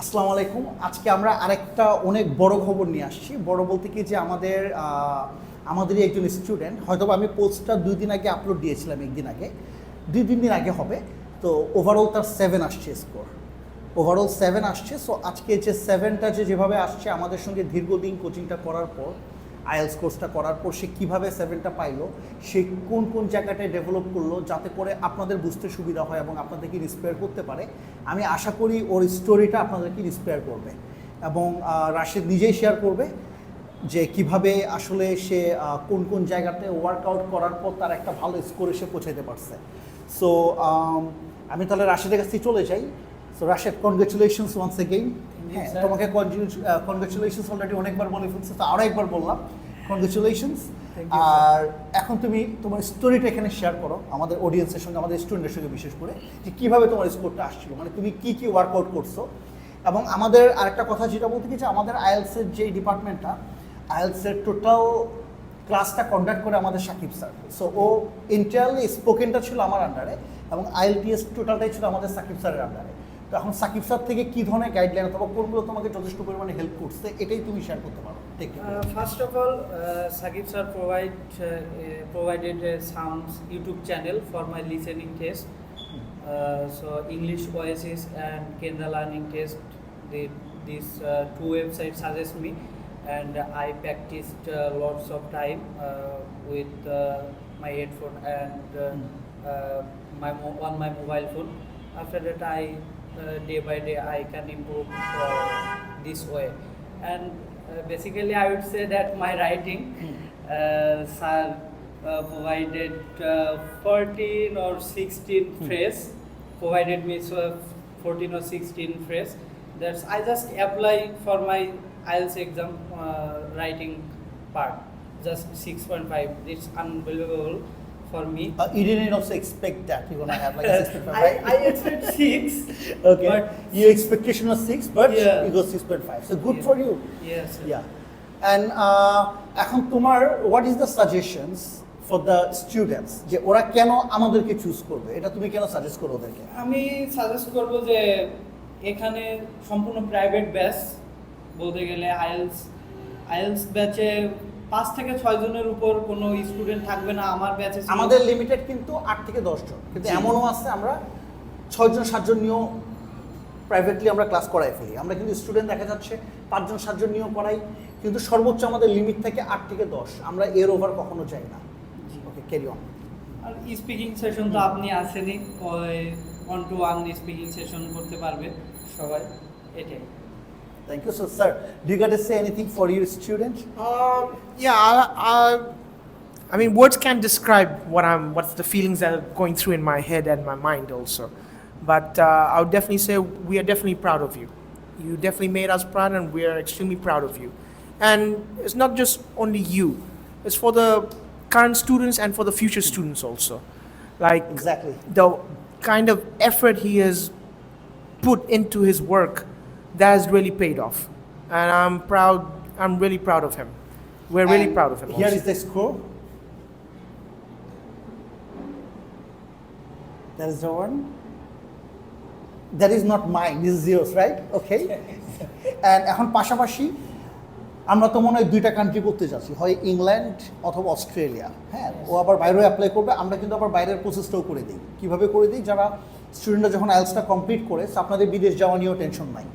আসসালামু আলাইকুম। আজকে আমরা আরেকটা অনেক বড় খবর নিয়ে আসছি। বড় বলতে কি যে আমাদের আমাদেরই একজন স্টুডেন্ট হয়তো আমি পোস্টটা দুই দিন আগে আপলোড দিয়েছিলাম একদিন আগে। দুই, তিন দিন আগে হবে। তো ওভারঅল তার সেভেন আসছে স্কোর ওভারঅল সেভেন আসছে। সো আজকে যে সেভেনটা যে যেভাবে আসছে আমাদের সঙ্গে দীর্ঘদিন কোচিংটা করার পর আইএলস কোর্সটা করার পর সে কীভাবে সেভেনটা পাইলো, সে কোন কোন জায়গাটায় ডেভেলপ করল যাতে করে আপনাদের বুঝতে সুবিধা হয় এবং আপনাদেরকে ইন্সপায়ার করতে পারে, আমি আশা করি ওর স্টোরিটা আপনাদেরকে ইন্সপায়ার করবে এবং রাশেদ নিজেই শেয়ার করবে যে কীভাবে আসলে সে কোন কোন জায়গাতে ওয়ার্কআউট করার পর তার একটা ভালো স্কোরে সে পৌঁছাতে পারছে। সো আমি তাহলে রাশেদের কাছে চলে যাই। So Rashed congratulations once again হ্যাঁ. তোমাকে কনগ্রেচুলেশনস অলরেডি অনেকবার বলে ফেলছে তো আরও একবার বললাম। কনগ্রেচুলেশনস. আর এখন তুমি তোমার স্টোরিটা এখানে শেয়ার করো আমাদের অডিয়েন্সের সঙ্গে আমাদের স্টুডেন্টের সঙ্গে বিশেষ করে যে কীভাবে তোমার স্কোরটা আসছিল মানে তুমি কী কী ওয়ার্কআউট করছ। এবং আমাদের আরেকটা কথা যেটা বলতে যে আমাদের আইএলসের যে ডিপার্টমেন্টটা আইএলসের টোটাল ক্লাসটা কন্ডাক্ট করে আমাদের সাকিব স্যার সো ও ইন্টারলি স্পোকেনটা ছিল আমার আন্ডারে এবং আইএলটিএস টোটালটাই ছিল আমাদের সাকিব স্যারের আন্ডারে তো এখন সাকিব স্যার থেকে কি ধরনের গাইডলাইন অথবা কোনগুলো তোমাকে যথেষ্ট পরিমাণে হেল্প করছে এটাই তুমি শেয়ার করতে পারো। ঠিক first of all Sakib sir provide provided sounds YouTube channel for my listening test so English voices and Kendra learning test these two website suggest me and I practice lots of time with my headphone and my on my mobile phone after that I day by day I can improve uh, this way, and uh, basically I would say that my writing, uh, sir uh, provided uh, 14 or 16 phrase, provided me so 14 or 16 phrase. That's I just apply for my IELTS exam uh, writing part, just 6.5. It's unbelievable for me. Uh, you didn't also expect that you're gonna have like a 6.5, I, right? I I expect six. okay. but- Your expectation was 6, but Yeah. you got 6.5. So good Yeah. for you. Yes. sir. Yeah. And uh, এখন তোমার what is the suggestions for the students যে ওরা কেন আমাদেরকে choose করবে এটা তুমি কেন সাজেস্ট করো ওদেরকে আমি সাজেস্ট করব যে এখানে সম্পূর্ণ প্রাইভেট ব্যাচ বলতে গেলে আইএলস আইএলস ব্যাচে পাঁচ থেকে ছয় জনের উপর কোনো স্টুডেন্ট থাকবে না আমার ব্যাচে আমাদের লিমিটেড কিন্তু আট থেকে দশ জন। কিন্তু এমনও আছে আমরা ছয়জন সাতজন নিয়েও প্রাইভেটলি আমরা ক্লাস করাই ফেলি। আমরা কিন্তু স্টুডেন্ট দেখা যাচ্ছে পাঁচজন সাতজন নিয়েও করাই কিন্তু সর্বোচ্চ আমাদের লিমিট থেকে আট থেকে দশ। আমরা এর ওভার কখনো যাই না। জি। ওকে ক্যারি অন আর স্পিকিং সেশন তো আপনি আসেনি one to one speaking session করতে পারবে সবাই এটাই। Thank you. So, sir, do you got to say anything for your students? Um, yeah, I, I, I mean, words can't describe what I'm, what's the feelings that are going through in my head and my mind also. But uh, I would definitely say we are definitely proud of you. You definitely made us proud, and we are extremely proud of you. And it's not just only you; it's for the current students and for the future students also. Like exactly the kind of effort he has put into his work that has really paid off. And I'm proud, I'm really proud of him. We're really proud of him. Here also. is the score. That is the one. That is not mine. This is yours, right? Okay. And এখন পাশাপাশি আমরা তো মনে হয় দুইটা country করতে যাচ্ছি হয় ইংল্যান্ড অথবা অস্ট্রেলিয়া হ্যাঁ ও আবার বাইরেও অ্যাপ্লাই করবে আমরা কিন্তু আবার বাইরের প্রসেসটাও করে দিই কীভাবে করে দিই যারা স্টুডেন্টরা যখন আইএলসটা কমপ্লিট করে আপনাদের বিদেশ যাওয়া নিয়েও টেনশন নাই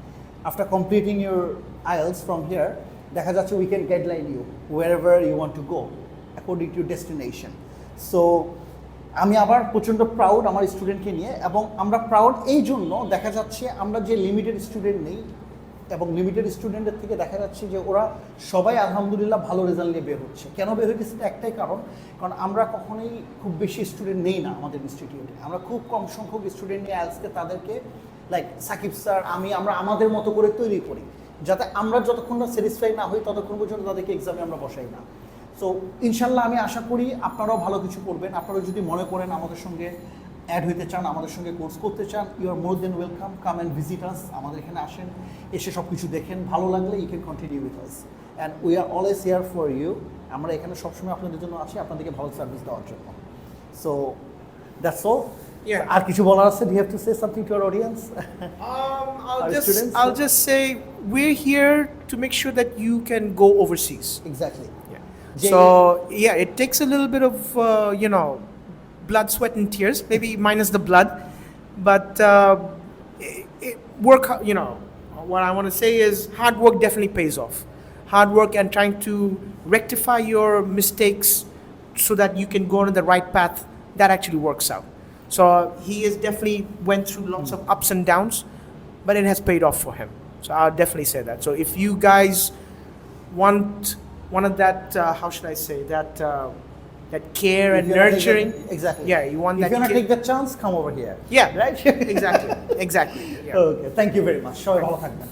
after completing your IELTS from here দেখা যাচ্ছে we can guideline you wherever you want to go according to destination so আমি আবার প্রচণ্ড প্রাউড আমার স্টুডেন্টকে নিয়ে, এবং আমরা প্রাউড এই জন্য দেখা যাচ্ছে আমরা যে লিমিটেড স্টুডেন্ট নেই, এবং লিমিটেড স্টুডেন্টের থেকে দেখা যাচ্ছে যে ওরা সবাই আলহামদুলিল্লাহ ভালো রেজাল্ট নিয়ে বের হচ্ছে। কেন বের হচ্ছে একটাই কারণ কারণ আমরা কখনোই খুব বেশি স্টুডেন্ট নেই না আমাদের ইনস্টিটিউটে আমরা খুব কম সংখ্যক স্টুডেন্ট নিয়ে আজকে তাদেরকে লাইক সাকিব স্যার আমি, আমরা আমাদের মতো করে তৈরি করি। যাতে আমরা যতক্ষণ না স্যাটিসফাই না হই, ততক্ষণ পর্যন্ত তাদেরকে এক্সামে আমরা বসাই না। সো ইনশাল্লাহ আমি আশা করি আপনারাও ভালো কিছু করবেন। আপনারা যদি মনে করেন আমাদের সঙ্গে অ্যাড হইতে চান, আমাদের সঙ্গে কোর্স করতে চান you are more than welcome come and visit us আমাদের এখানে আসেন, এসে সব কিছু দেখেন। ভালো লাগলে you can continue with us and we are always here for you আমরা এখানে সবসময় আপনাদের জন্য আছি, আপনাদেরকে ভালো সার্ভিস দেওয়ার জন্য। So that's all Yeah. আর কিছু বলার আছে do have to say something to our audience Um, I'll Our just students, I'll yeah. just say we're here to make sure that you can go overseas. Exactly Yeah. Jay- So yeah, it takes a little bit of uh, you know blood, sweat, and tears. Maybe minus the blood, but uh, it, it work. You know what I want to say is hard work definitely pays off. Hard work and trying to rectify your mistakes so that you can go on the right path. That actually works out. So he has definitely went through lots of ups and downs, but it has paid off for him. So I'll definitely say that. So if you guys want one of that uh, how should I say that uh, that care and nurturing. Exactly Yeah, you want If that you want to care- take the chance, come over here. Yeah, Right? exactly, exactly. Yeah. Okay, thank you very much. সবাই ভালো থাকবেন